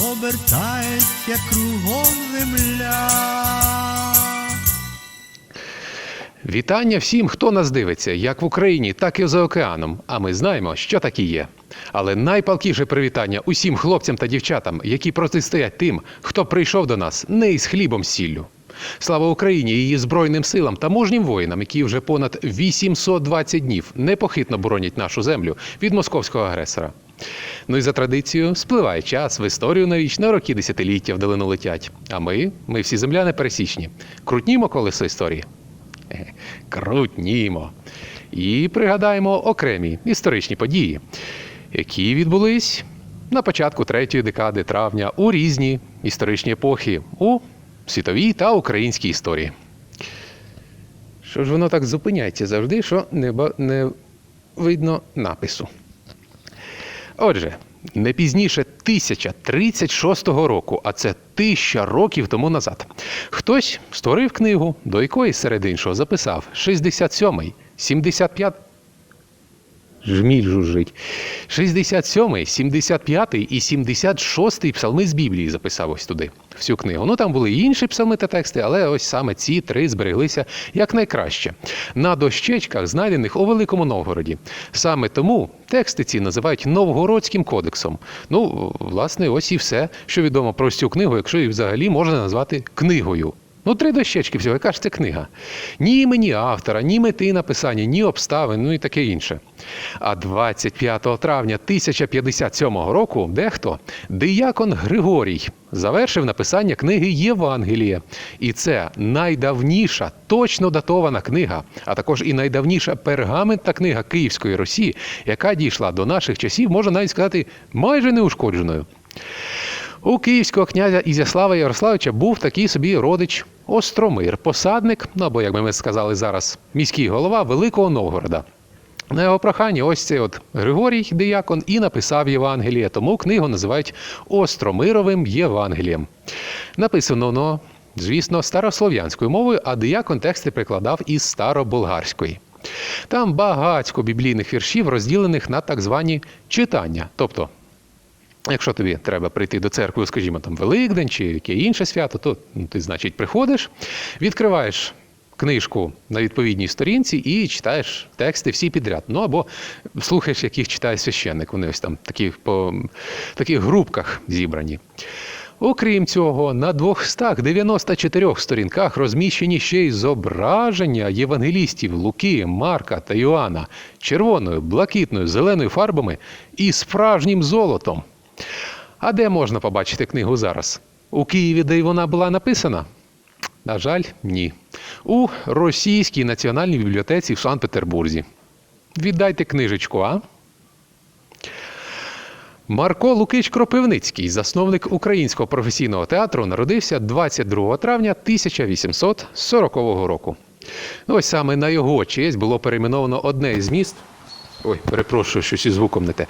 обертається кругом земля. Вітання всім, хто нас дивиться, як в Україні, так і за океаном. А ми знаємо, що такі є. Але найпалкіше привітання усім хлопцям та дівчатам, які протистоять тим, хто прийшов до нас не із хлібом сіллю. Слава Україні, її збройним силам та мужнім воїнам, які вже понад 820 днів непохитно боронять нашу землю від московського агресора. Ну і за традицією, спливає час в історію навічно, роки десятиліття вдалину летять. А ми, ми всі земляни пересічні, крутнімо колесо історії. Е, Крутнімо. І пригадаємо окремі історичні події, які відбулись на початку третьої декади травня у різні історичні епохи у світовій та українській історії. Що ж воно так зупиняється завжди, що не, не видно напису. Отже, не пізніше 1036 року, а це тисяча років тому назад, хтось створив книгу, до якої серед іншого записав 67-й, 75 Жміль жужжить. 67-й, 75-й і 76-й псалми з Біблії записав ось туди, в цю книгу. Ну там були і інші псалми та тексти, але ось саме ці три збереглися якнайкраще. На дощечках, знайдених у Великому Новгороді. Саме тому тексти ці називають Новгородським кодексом. Ну, власне, ось і все, що відомо про цю книгу, якщо її взагалі можна назвати книгою. Ну, три дощечки всього, яка ж це книга? Ні імені автора, ні мети написання, ні обставин, ну і таке інше. А 25 травня 1057 року дехто, диякон Григорій, завершив написання книги Євангелія. І це найдавніша, точно датована книга, а також і найдавніша пергаментна книга Київської Росії, яка дійшла до наших часів, можна навіть сказати, майже неушкодженою. У київського князя Ізяслава Ярославича був такий собі родич Остромир, посадник, ну або, як би ми сказали зараз, міський голова Великого Новгорода. На його прохання, ось цей от Григорій Диякон і написав Євангеліє, тому книгу називають Остромировим Євангелієм. Написано воно, звісно, старослов'янською мовою, а диякон тексти прикладав із старобулгарської. Там багатько біблійних віршів, розділених на так звані читання, тобто Якщо тобі треба прийти до церкви, скажімо, там Великдень чи яке інше свято, то ну, ти, значить, приходиш, відкриваєш книжку на відповідній сторінці і читаєш тексти всі підряд. Ну або слухаєш, яких читає священник. Вони ось там такі, по таких групках зібрані. Окрім цього, на 294 сторінках розміщені ще й зображення євангелістів Луки, Марка та Йоанна червоною, блакитною, зеленою фарбами і справжнім золотом. А де можна побачити книгу зараз? У Києві, де й вона була написана? На жаль, ні. У Російській національній бібліотеці в Санкт-Петербурзі. Віддайте книжечку, а? Марко Лукич Кропивницький, засновник українського професійного театру, народився 22 травня 1840 року. Ну, Ось саме на його честь було перейменовано одне із міст. Ой, перепрошую, щось із звуком не те.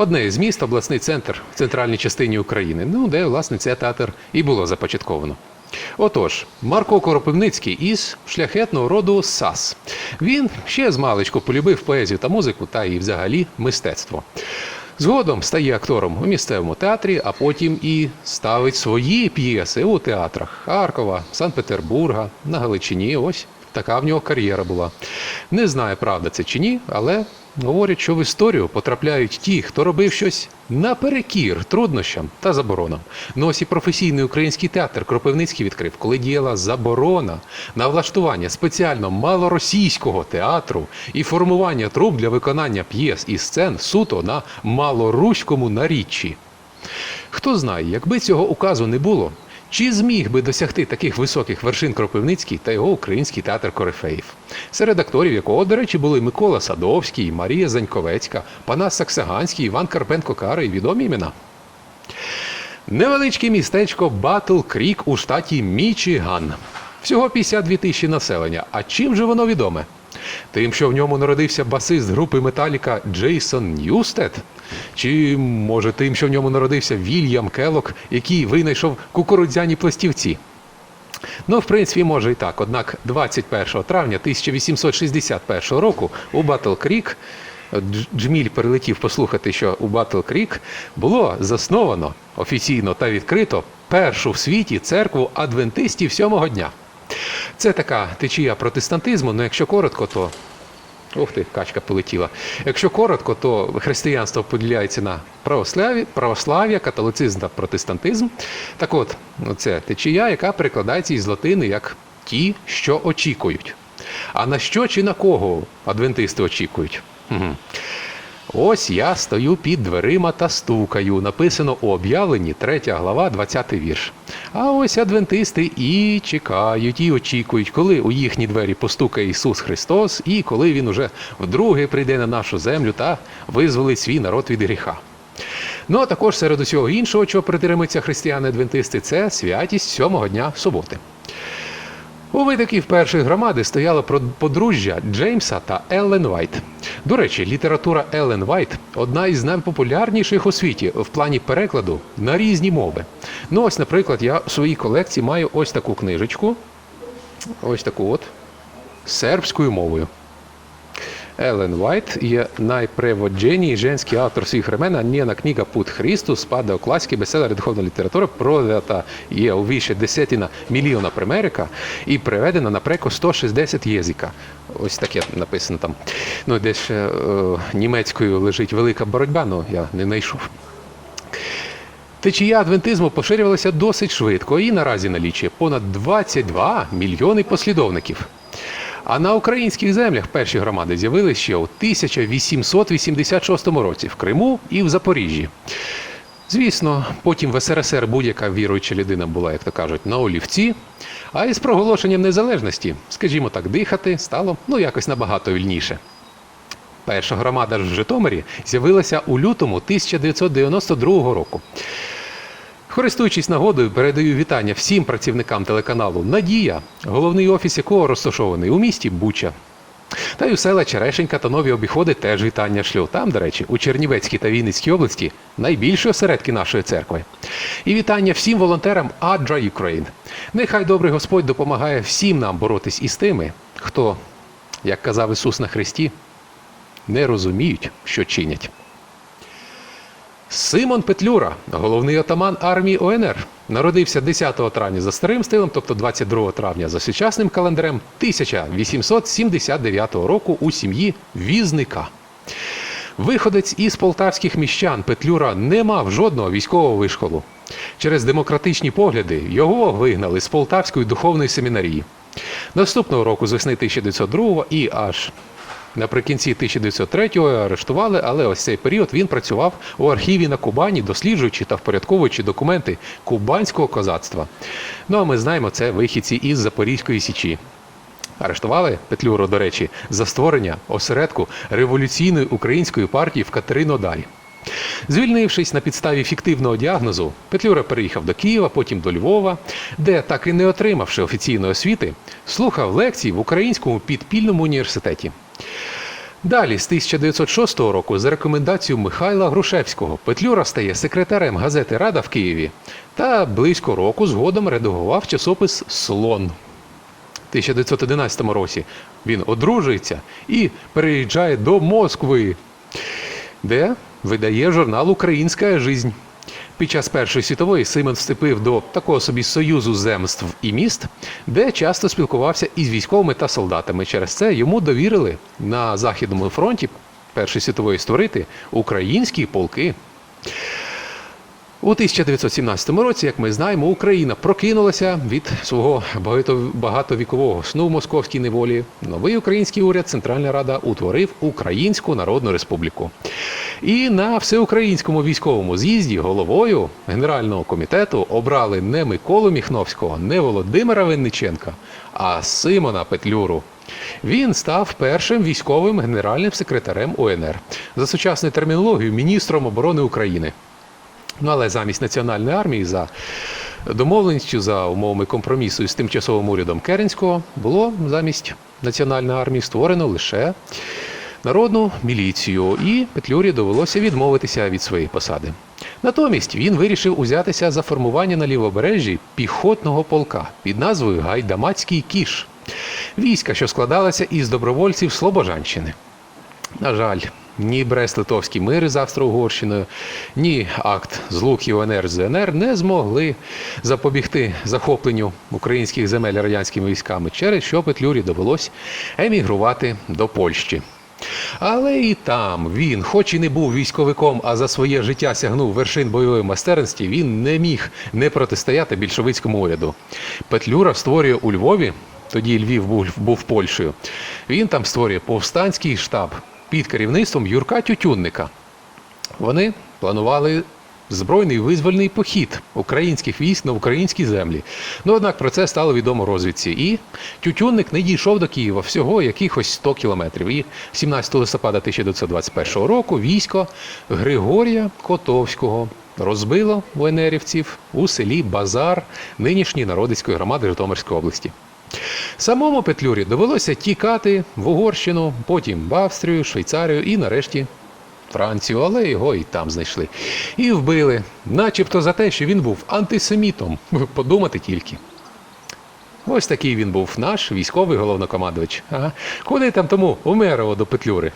Одне із міст, обласний центр в центральній частині України, ну, де, власне, цей театр і було започатковано. Отож, Марко Коропивницький із шляхетного роду САС. Він ще з маличку полюбив поезію та музику, та і взагалі мистецтво. Згодом стає актором у місцевому театрі, а потім і ставить свої п'єси у театрах Харкова, Санкт-Петербурга, на Галичині. Ось така в нього кар'єра була. Не знаю, правда це чи ні, але говорять, що в історію потрапляють ті, хто робив щось наперекір труднощам та заборонам. Ну ось професійний український театр Кропивницький відкрив, коли діяла заборона на влаштування спеціально малоросійського театру і формування труп для виконання п'єс і сцен суто на малоруському наріччі. Хто знає, якби цього указу не було, чи зміг би досягти таких високих вершин Кропивницький та його український театр Корифеїв, серед акторів якого, до речі, були Микола Садовський, Марія Заньковецька, Панас Саксаганський, Іван Карпенко Кара і відомі імена. Невеличке містечко Батл Крік у штаті Мічиган. Всього 52 тисячі населення. А чим же воно відоме? Тим, що в ньому народився басист групи Металіка Джейсон Ньюстед? Чи може тим, що в ньому народився Вільям Келлок, який винайшов кукурудзяні пластівці? Ну, в принципі, може і так. Однак 21 травня 1861 року у Батл Крік Дж- Джміль перелетів послухати, що у Батл Крік було засновано офіційно та відкрито першу в світі церкву адвентистів сьомого дня. Це така течія протестантизму, ну якщо коротко, то Ух ти, качка полетіла. Якщо коротко, то християнство поділяється на православі, православ'я, католицизм та протестантизм. Так от, це течія, яка перекладається із латини як ті, що очікують. А на що чи на кого адвентисти очікують? Мгм. Ось я стою під дверима та стукаю. Написано у об'явленні 3 глава, 20 вірш. А ось адвентисти і чекають, і очікують, коли у їхні двері постукає Ісус Христос, і коли Він уже вдруге прийде на нашу землю та визволить свій народ від гріха. Ну а також серед усього іншого, чого притримуються християни-адвентисти, це святість сьомого дня суботи. У видаків першої громади стояло про- подружжя Джеймса та Еллен Вайт. До речі, література Еллен Вайт одна із найпопулярніших у світі в плані перекладу на різні мови. Ну, ось, наприклад, я в своїй колекції маю ось таку книжечку, ось таку от, сербською мовою. Елен Вайт є найпреводженій женський автор всіх времен, а njena knjiga Put Христу спада у класики бестселери духовна література, продата є у більше десятина мільйона примерика і переведена на преко 160 єзика. Ось таке написано там. Ну, десь ще е, німецькою лежить велика боротьба, але я не знайшов. Течія адвентизму поширювалася досить швидко і наразі налічує понад 22 мільйони послідовників. А на українських землях перші громади з'явилися ще у 1886 році в Криму і в Запоріжжі. Звісно, потім в СРСР будь-яка віруюча людина була, як то кажуть, на олівці. А із проголошенням незалежності, скажімо так, дихати стало ну якось набагато вільніше. Перша громада в Житомирі з'явилася у лютому 1992 року. Користуючись нагодою, передаю вітання всім працівникам телеканалу Надія, головний офіс якого розташований у місті Буча. Та й у села Черешенька та нові обіходи теж вітання шлю. Там, до речі, у Чернівецькій та Вінницькій області найбільші осередки нашої церкви. І вітання всім волонтерам Adra Ukraine. Нехай добрий Господь допомагає всім нам боротись із тими, хто, як казав Ісус на Христі, не розуміють, що чинять. Симон Петлюра, головний отаман армії ОНР, народився 10 травня за старим стилем, тобто 22 травня за сучасним календарем 1879 року у сім'ї візника. Виходець із полтавських міщан Петлюра не мав жодного військового вишколу. Через демократичні погляди його вигнали з Полтавської духовної семінарії. Наступного року з весни 1902 і аж Наприкінці 1903-го його арештували, але ось цей період він працював у архіві на Кубані, досліджуючи та впорядковуючи документи кубанського козацтва. Ну а ми знаємо, це вихідці із Запорізької січі. Арештували Петлюру, до речі, за створення осередку революційної української партії в Катеринодарі. Звільнившись на підставі фіктивного діагнозу, Петлюра переїхав до Києва, потім до Львова, де, так і не отримавши офіційної освіти, слухав лекції в Українському підпільному університеті. Далі, з 1906 року, за рекомендацією Михайла Грушевського, Петлюра стає секретарем газети Рада в Києві та близько року згодом редагував часопис Слон. У 1911 році він одружується і переїжджає до Москви, де видає журнал Українська жизнь. Під час Першої світової Симон вступив до такого собі союзу земств і міст, де часто спілкувався із військовими та солдатами. Через це йому довірили на Західному фронті Першої світової створити українські полки. У 1917 році, як ми знаємо, Україна прокинулася від свого багатовікового сну в московській неволі. Новий український уряд Центральна Рада утворив Українську Народну Республіку. І на всеукраїнському військовому з'їзді головою Генерального комітету обрали не Миколу Міхновського, не Володимира Винниченка, а Симона Петлюру. Він став першим військовим генеральним секретарем УНР за сучасною термінологією міністром оборони України. Ну але замість національної армії за домовленістю, за умовами компромісу із тимчасовим урядом Керенського було замість національної армії створено лише народну міліцію, і Петлюрі довелося відмовитися від своєї посади. Натомість він вирішив узятися за формування на лівобережжі піхотного полка під назвою Гайдамацький кіш, війська, що складалася із добровольців Слобожанщини. На жаль, ні Брест-Литовський мир із Австро-Угорщиною, ні акт злуків УНР з не змогли запобігти захопленню українських земель радянськими військами, через що Петлюрі довелось емігрувати до Польщі. Але і там він, хоч і не був військовиком, а за своє життя сягнув вершин бойової майстерності, він не міг не протистояти більшовицькому уряду. Петлюра створює у Львові, тоді Львів був, був Польщею. Він там створює повстанський штаб під керівництвом Юрка Тютюнника. Вони планували збройний визвольний похід українських військ на українські землі. Ну, однак про це стало відомо розвідці. І Тютюнник не дійшов до Києва всього якихось 100 кілометрів. І 17 листопада 1921 року військо Григорія Котовського розбило ВНРівців у селі Базар нинішньої народицької громади Житомирської області. Самому Петлюрі довелося тікати в Угорщину, потім в Австрію, Швейцарію і нарешті Францію, але його і там знайшли. І вбили, начебто за те, що він був антисемітом. Подумати тільки. Ось такий він був наш військовий головнокомандувач. Ага. Куди там тому Умерово до Петлюри?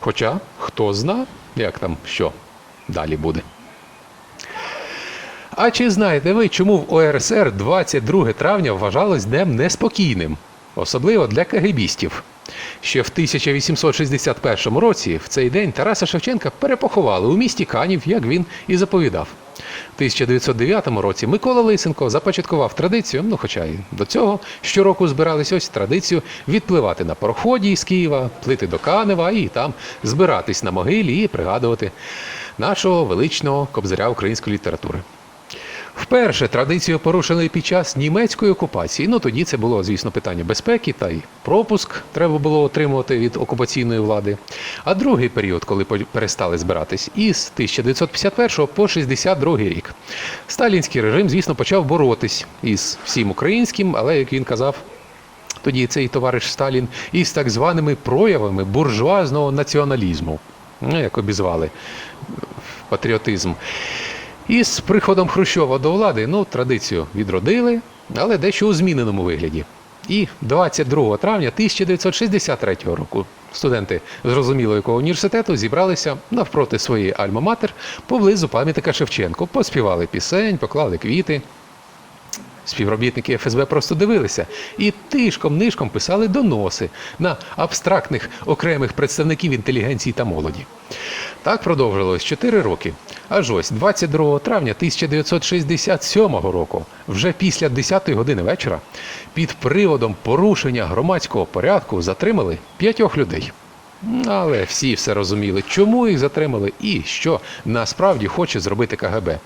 Хоча, хто зна, як там що далі буде. А чи знаєте ви, чому в ОРСР 22 травня вважалось днем неспокійним, особливо для кагебістів? Ще в 1861 році в цей день Тараса Шевченка перепоховали у місті Канів, як він і заповідав. В 1909 році Микола Лисенко започаткував традицію, ну хоча й до цього щороку збирались ось традицію відпливати на пароході із Києва, плити до Канева і там збиратись на могилі і пригадувати нашого величного кобзаря української літератури. Вперше традицію порушили під час німецької окупації. Ну тоді це було, звісно, питання безпеки та й пропуск треба було отримувати від окупаційної влади. А другий період, коли перестали збиратись, із 1951 по 62 рік. Сталінський режим, звісно, почав боротись із всім українським, але як він казав. Тоді цей товариш Сталін із так званими проявами буржуазного націоналізму, ну, як обізвали патріотизм. І з приходом Хрущова до влади ну, традицію відродили, але дещо у зміненому вигляді. І 22 травня 1963 року студенти зрозуміло якого університету зібралися навпроти своєї альма-матер поблизу пам'ятника Шевченко, поспівали пісень, поклали квіти. Співробітники ФСБ просто дивилися і тишком-нишком писали доноси на абстрактних окремих представників інтелігенції та молоді. Так продовжилось 4 роки. Аж ось 22 травня 1967 року, вже після 10-ї години вечора, під приводом порушення громадського порядку затримали п'ятьох людей. Але всі все розуміли, чому їх затримали і що насправді хоче зробити КГБ.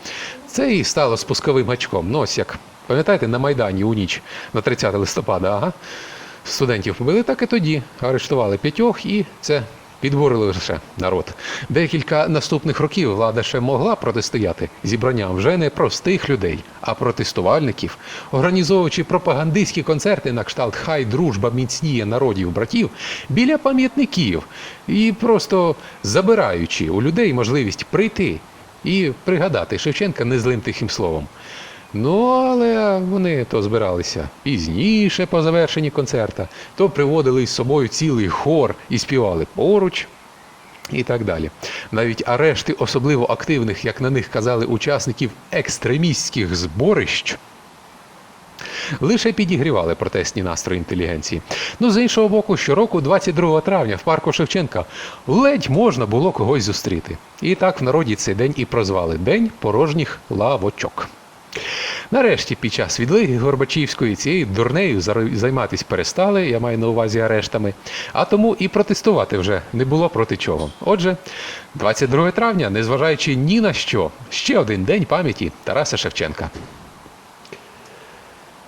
Це і стало спусковим гачком. Ну, ось як пам'ятаєте, на Майдані у ніч на 30 листопада, ага, студентів побили, так і тоді арештували п'ятьох, і це підбурили лише народ. Декілька наступних років влада ще могла протистояти зібранням вже не простих людей, а протестувальників, організовуючи пропагандистські концерти на кшталт Хай дружба міцніє народів братів біля пам'ятників і просто забираючи у людей можливість прийти і пригадати Шевченка незлим тихим словом. Ну, але вони то збиралися пізніше по завершенні концерта, то приводили із собою цілий хор і співали поруч. І так далі. Навіть арешти особливо активних, як на них казали, учасників екстремістських зборищ лише підігрівали протестні настрої інтелігенції. Ну, з іншого боку, щороку, 22 травня, в парку Шевченка ледь можна було когось зустріти. І так в народі цей день і прозвали День порожніх лавочок. Нарешті, під час відлиги Горбачівської цією дурнею займатися перестали, я маю на увазі арештами, а тому і протестувати вже не було проти чого. Отже, 22 травня, незважаючи ні на що, ще один день пам'яті Тараса Шевченка.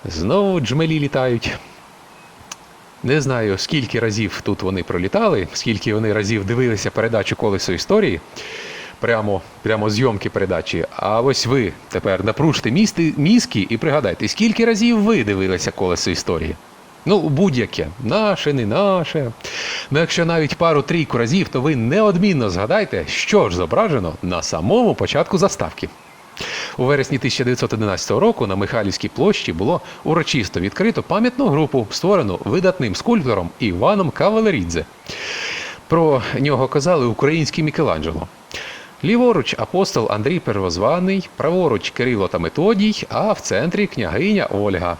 Знову джмелі літають. Не знаю, скільки разів тут вони пролітали, скільки вони разів дивилися передачу колесо історії. Прямо, прямо зйомки передачі. А ось ви тепер напружте місти, мізки і пригадайте, скільки разів ви дивилися колесо історії? Ну, будь-яке, наше, не наше. Ну, якщо навіть пару-трійку разів, то ви неодмінно згадайте, що ж зображено на самому початку заставки. У вересні 1911 року на Михайлівській площі було урочисто відкрито пам'ятну групу, створену видатним скульптором Іваном Кавалерідзе. Про нього казали український Мікеланджело. Ліворуч апостол Андрій Первозваний, праворуч Кирило та Методій, а в центрі княгиня Ольга.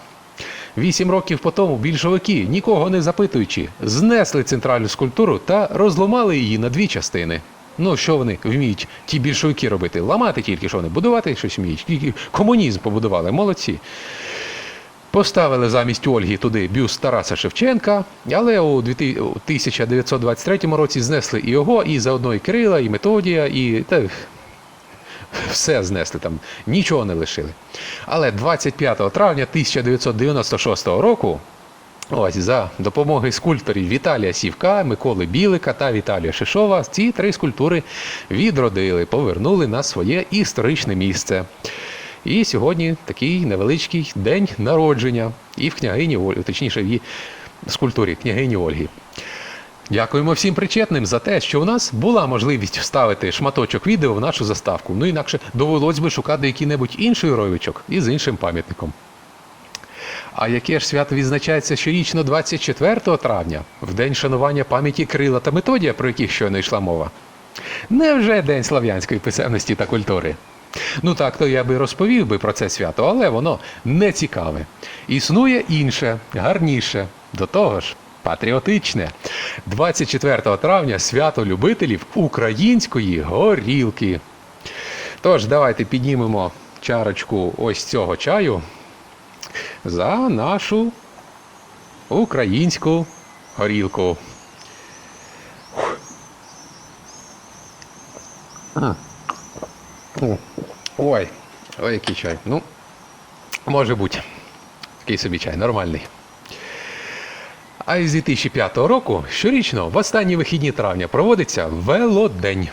Вісім років по тому більшовики, нікого не запитуючи, знесли центральну скульптуру та розламали її на дві частини. Ну, що вони вміють, ті більшовики робити? Ламати тільки що вони, будувати щось вміють. Комунізм побудували, молодці. Поставили замість Ольги туди бюст Тараса Шевченка, але у 1923 році знесли і його, і заодно і Кирила, і Методія, і та, все знесли там, нічого не лишили. Але 25 травня 1996 року, ось за допомогою скульпторів Віталія Сівка, Миколи Білика та Віталія Шишова, ці три скульптури відродили, повернули на своє історичне місце. І сьогодні такий невеличкий день народження і в княгині Ольги, точніше, в її скульптурі княгині Ольги. Дякуємо всім причетним за те, що у нас була можливість вставити шматочок відео в нашу заставку. Ну інакше довелось би шукати який-небудь інший уривочок із іншим пам'ятником. А яке ж свято відзначається щорічно 24 травня, в день шанування пам'яті Крила та Методія, про яких щойно йшла мова? Невже День слав'янської писемності та культури? Ну так, то я би розповів би про це свято, але воно не цікаве. Існує інше, гарніше, до того ж, патріотичне. 24 травня свято любителів української горілки. Тож, давайте піднімемо чарочку ось цього чаю за нашу українську горілку. Ой, ой, який чай. Ну, може бути. Такий собі чай, нормальний. А із 2005 року щорічно в останні вихідні травня проводиться велодень.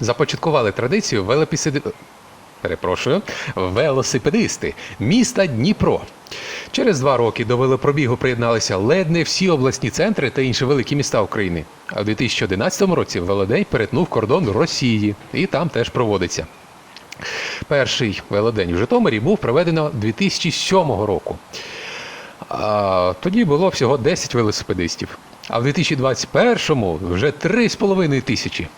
Започаткували традицію велопіси... Перепрошую, велосипедисти міста Дніпро. Через два роки до велопробігу приєдналися ледь не всі обласні центри та інші великі міста України. А в 2011 році велодень перетнув кордон Росії і там теж проводиться. Перший велодень в Житомирі був проведено 2007 року. А, тоді було всього 10 велосипедистів. А в 2021-му вже 3,5 тисячі.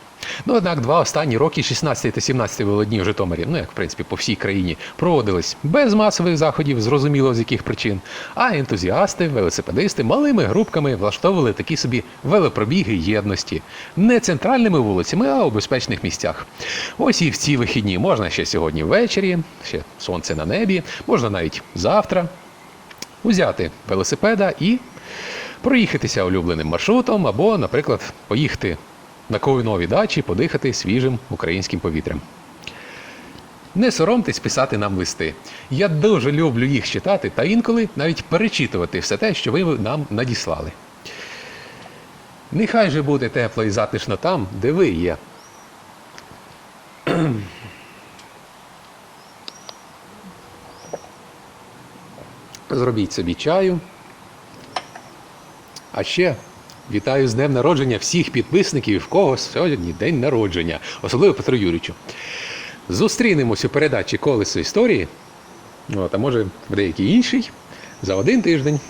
Ну, однак два останні роки, 16 та 17 велодні в Житомирі, ну як в принципі по всій країні, проводились без масових заходів, зрозуміло з яких причин. А ентузіасти, велосипедисти малими групками влаштовували такі собі велопробіги єдності. Не центральними вулицями, а у безпечних місцях. Ось і в ці вихідні можна ще сьогодні ввечері, ще сонце на небі, можна навіть завтра узяти велосипеда і проїхатися улюбленим маршрутом, або, наприклад, поїхати на ковинові дачі, подихати свіжим українським повітрям. Не соромтесь писати нам листи. Я дуже люблю їх читати та інколи навіть перечитувати все те, що ви нам надіслали. Нехай же буде тепло і затишно там, де ви є. Зробіть собі чаю. А ще вітаю з днем народження всіх підписників, в кого сьогодні день народження, особливо Петру Юрічу. Зустрінемось у передачі Колесо історії. От, а може в деякий інший за один тиждень.